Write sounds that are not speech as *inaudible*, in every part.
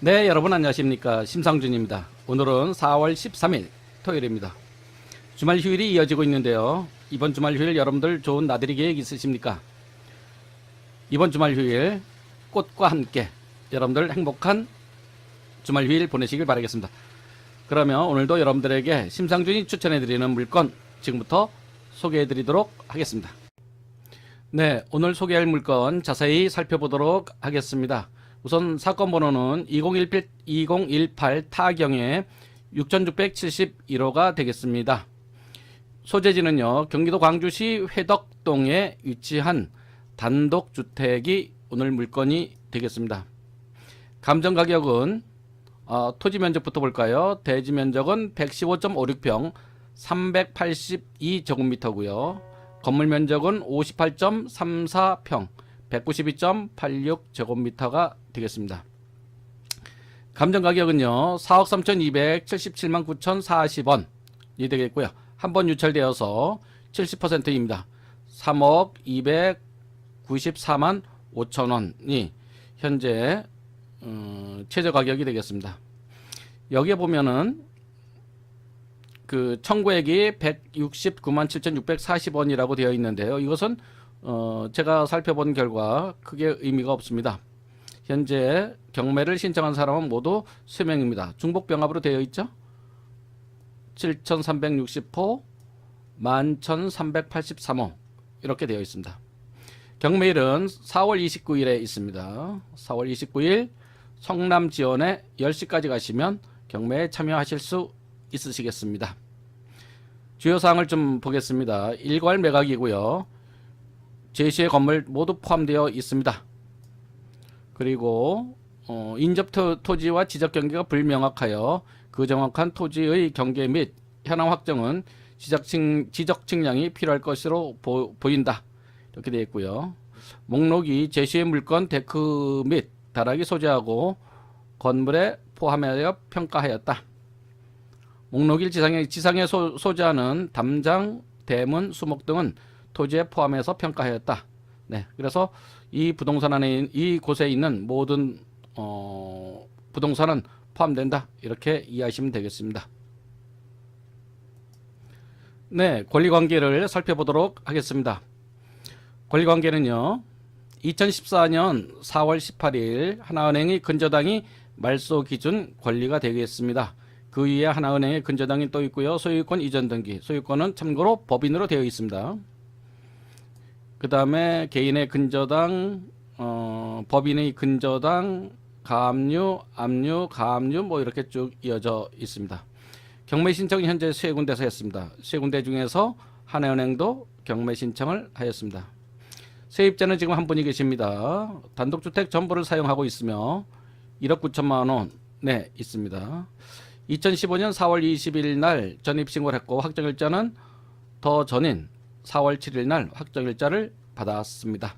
네, 여러분 안녕하십니까. 심상준입니다. 오늘은 4월 13일 토요일입니다. 주말 휴일이 이어지고 있는데요. 이번 주말 휴일 여러분들 좋은 나들이 계획 있으십니까? 이번 주말 휴일 꽃과 함께 여러분들 행복한 주말 휴일 보내시길 바라겠습니다. 그러면 오늘도 여러분들에게 심상준이 추천해드리는 물건 지금부터 소개해드리도록 하겠습니다. 네, 오늘 소개할 물건 자세히 살펴보도록 하겠습니다. 우선 사건 번호는 2018, 2018 타경의 6671호가 되겠습니다. 소재지는요, 경기도 광주시 회덕동에 위치한 단독주택이 오늘 물건이 되겠습니다. 감정 가격은 어, 토지 면적부터 볼까요? 대지 면적은 115.56평, 382제곱미터고요. 건물 면적은 58.34평, 192.86 제곱미터가 되겠습니다. 감정 가격은요, 4억 3,277만 9,040원이 되겠고요. 한 번 유찰되어서 70%입니다. 3억 294만 5천 원이 현재 어, 최저 가격이 되겠습니다. 여기에 보면은 그 청구액이 169만 7,640원이라고 되어 있는데요. 이것은 어, 제가 살펴본 결과 크게 의미가 없습니다. 현재 경매를 신청한 사람은 모두 3명입니다. 중복병합으로 되어 있죠? 7,360호, 11,383호 이렇게 되어 있습니다. 경매일은 4월 29일에 있습니다. 4월 29일 성남 지원에 10시까지 가시면 경매에 참여하실 수 있으시겠습니다. 주요 사항을 좀 보겠습니다. 일괄 매각이고요. 제시의 건물 모두 포함되어 있습니다. 그리고 어, 인접 토, 토지와 지적 경계가 불명확하여 그 정확한 토지의 경계 및 현황 확정은 지적층, 지적 측량이 필요할 것으로 보, 보인다. 이렇게 되어 있고요. 목록이 제시의 물건 데크 및 다락이 소재하고 건물에 포함하여 평가하였다. 목록일 지상에, 지상에 소, 소재하는 담장, 대문, 수목 등은 토지에 포함해서 평가하였다. 네, 그래서 이 부동산 안에 있- 이 곳에 있는 모든 어, 부동산은 포함된다. 이렇게 이해하시면 되겠습니다. 네, 권리 관계를 살펴보도록 하겠습니다. 권리 관계는요. 2014년 4월 18일 하나은행의 근저당이 말소 기준 권리가 되겠습니다. 그 위에 하나은행의 근저당이 또 있고요. 소유권 이전 등기. 소유권은 참고로 법인으로 되어 있습니다. 그 다음에 개인의 근저당, 어, 법인의 근저당, 가압류, 압류, 가압류 뭐 이렇게 쭉 이어져 있습니다. 경매 신청은 현재 세 군데서 했습니다. 세 군데 중에서 하나은행도 경매 신청을 하였습니다. 세입자는 지금 한 분이 계십니다. 단독주택 전부를 사용하고 있으며 1억 9천만 원, 네, 있습니다. 2015년 4월 20일 날 전입신고를 했고 확정일자는 더 전인 4월 7일 날 확정일자를 받았습니다.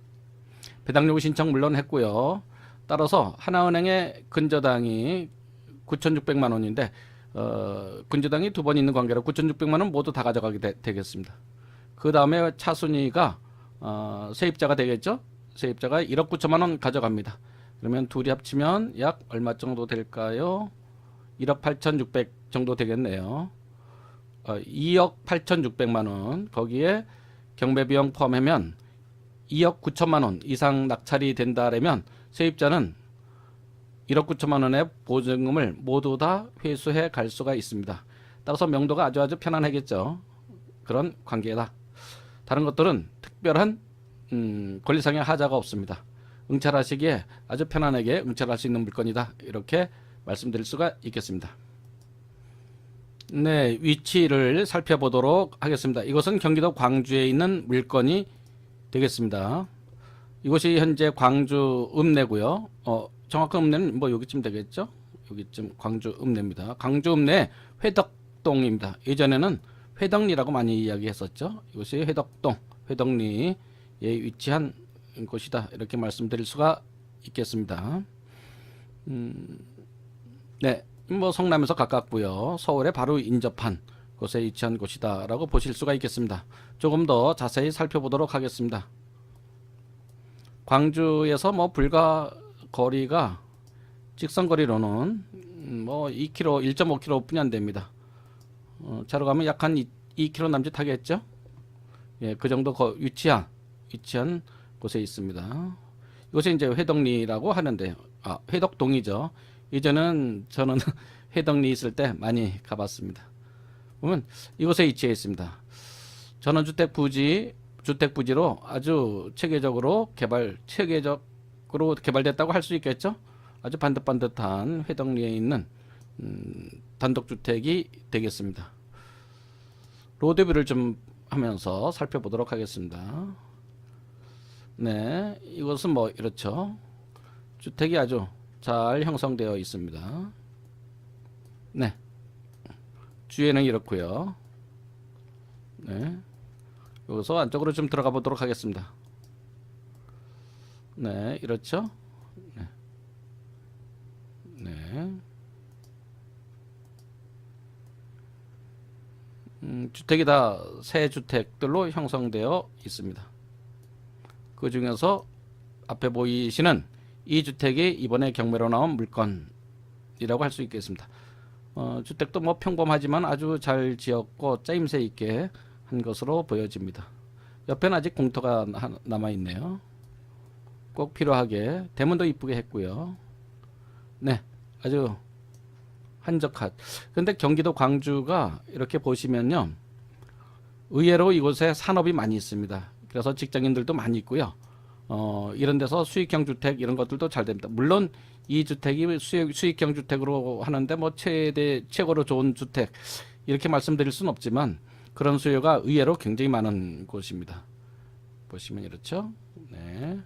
배당 요구 신청 물론 했고요. 따라서 하나은행의 근저당이 9,600만 원인데 어, 근저당이 두 번 있는 관계로 9,600만 원 모두 다 가져가게 되, 겠습니다그 다음에 차순위가 어, 세입자가 되겠죠. 세입자가 1억 9천만 원 가져갑니다. 그러면 둘이 합치면 약 얼마 정도 될까요? 1억 8,600 정도 되겠네요. 어, 2억 8,600만 원 거기에 경매 비용 포함하면 2억 9천만 원 이상 낙찰이 된다라면 세입자는 1억 9천만 원의 보증금을 모두 다 회수해 갈 수가 있습니다. 따라서 명도가 아주 아주 편안하겠죠. 그런 관계다. 다른 것들은 특별한 음, 권리상의 하자가 없습니다. 응찰하시기에 아주 편안하게 응찰할 수 있는 물건이다. 이렇게 말씀드릴 수가 있겠습니다. 네, 위치를 살펴보도록 하겠습니다. 이것은 경기도 광주에 있는 물건이 되겠습니다. 이곳이 현재 광주 읍내고요. 어, 정확한 읍내는 뭐 여기쯤 되겠죠? 여기쯤 광주 읍내입니다. 광주 읍내 회덕동입니다. 예전에는 회덕리라고 많이 이야기했었죠. 이것이 회덕동, 회덕리에 위치한 곳이다. 이렇게 말씀드릴 수가 있겠습니다. 음, 네, 뭐 성남에서 가깝고요. 서울에 바로 인접한 곳에 위치한 곳이다라고 보실 수가 있겠습니다. 조금 더 자세히 살펴보도록 하겠습니다. 광주에서 뭐 불과 거리가 직선 거리로는 음, 뭐 2km, 1.5km 뿐이 안 됩니다. 어, 차로 가면 약 한 2km 남짓 하겠죠? 예, 그 정도 거, 위치한 위치한 곳에 있습니다. 이곳에 이제 회덕리라고 하는데요. 아, 회덕동이죠. 이제는 저는 *laughs* 회덕리 있을 때 많이 가봤습니다. 보면 이곳에 위치해 있습니다. 전원주택 부지 주택 부지로 아주 체계적으로 개발 체계적으로 개발됐다고 할 수 있겠죠. 아주 반듯반듯한 회덕리에 있는 음, 단독주택이 되겠습니다. 로드뷰를 좀 하면서 살펴보도록 하겠습니다. 네, 이것은 뭐 이렇죠. 주택이 아주 잘 형성되어 있습니다. 네, 주위에는 이렇고요. 네, 여기서 안쪽으로 좀 들어가 보도록 하겠습니다. 네, 이렇죠. 네. 네. 음, 주택이 다 새 주택들로 형성되어 있습니다. 그 중에서 앞에 보이시는 이 주택이 이번에 경매로 나온 물건이라고 할 수 있겠습니다. 어, 주택도 뭐 평범하지만 아주 잘 지었고 짜임새 있게 한 것으로 보여집니다. 옆에는 아직 공터가 하- 남아 있네요. 꼭 필요하게 대문도 이쁘게 했고요. 네, 아주 한적한. 근데 경기도 광주가 이렇게 보시면요. 의외로 이곳에 산업이 많이 있습니다. 그래서 직장인들도 많이 있고요. 어, 이런 데서 수익형 주택 이런 것들도 잘 됩니다. 물론 이 주택이 수익, 수익형 주택으로 하는데 뭐 최대 최고로 좋은 주택 이렇게 말씀드릴 수는 없지만 그런 수요가 의외로 굉장히 많은 곳입니다. 보시면 이렇죠. 네.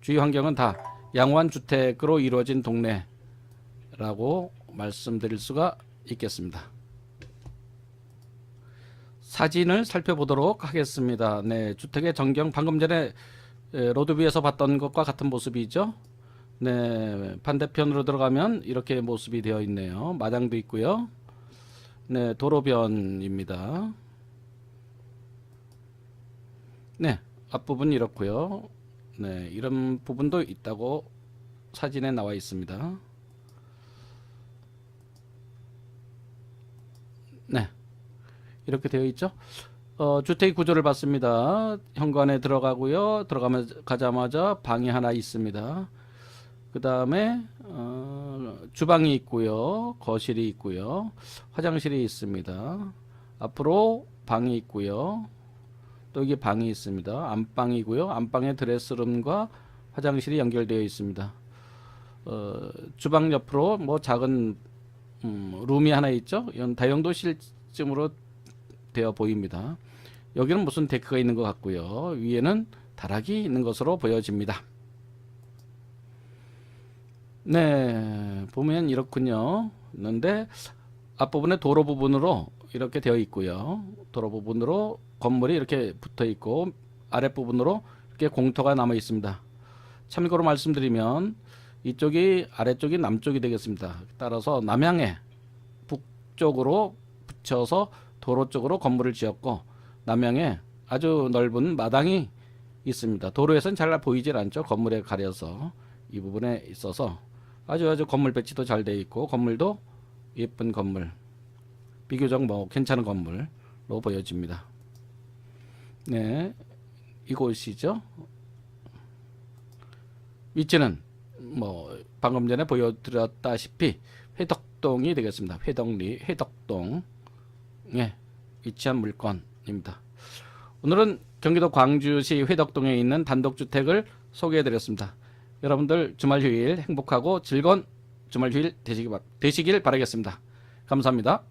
주위 환경은 다 양호한 주택으로 이루어진 동네라고 말씀드릴 수가 있겠습니다. 사진을 살펴보도록 하겠습니다. 네, 주택의 전경 방금 전에 에, 로드뷰에서 봤던 것과 같은 모습이죠. 네, 반대편으로 들어가면 이렇게 모습이 되어 있네요. 마당도 있고요. 네, 도로변입니다. 네, 앞부분 이렇고요. 네, 이런 부분도 있다고 사진에 나와 있습니다. 네, 이렇게 되어 있죠. 어, 주택 구조를 봤습니다. 현관에 들어가고요. 들어가면 가자마자 방이 하나 있습니다. 그 다음에 어, 주방이 있고요. 거실이 있고요. 화장실이 있습니다. 앞으로 방이 있고요. 또 여기 방이 있습니다. 안방이고요. 안방에 드레스룸과 화장실이 연결되어 있습니다. 어, 주방 옆으로 뭐 작은 음, 룸이 하나 있죠. 이건 다용도실쯤으로 되어 보입니다. 여기는 무슨 데크가 있는 것 같고요. 위에는 다락이 있는 것으로 보여집니다. 네, 보면 이렇군요. 있는데 앞부분에 도로 부분으로 이렇게 되어 있고요. 도로 부분으로 건물이 이렇게 붙어 있고 아랫부분으로 이렇게 공터가 남아 있습니다. 참고로 말씀드리면 이쪽이 아래쪽이 남쪽이 되겠습니다. 따라서 남향에 북쪽으로 붙여서 도로 쪽으로 건물을 지었고 남향에 아주 넓은 마당이 있습니다. 도로에서는 잘 보이질 않죠. 건물에 가려서 이 부분에 있어서 아주 아주 건물 배치도 잘 돼 있고 건물도 예쁜 건물 비교적 뭐 괜찮은 건물로 보여집니다. 네, 이곳이죠. 위치는 뭐 방금 전에 보여드렸다시피 회덕동이 되겠습니다. 회덕리 회덕동 에 위치한 물건입니다. 오늘은 경기도 광주시 회덕동에 있는 단독주택을 소개해드렸습니다. 여러분들 주말 휴일 행복하고 즐거운 주말 휴일 되시길 바라겠습니다. 감사합니다.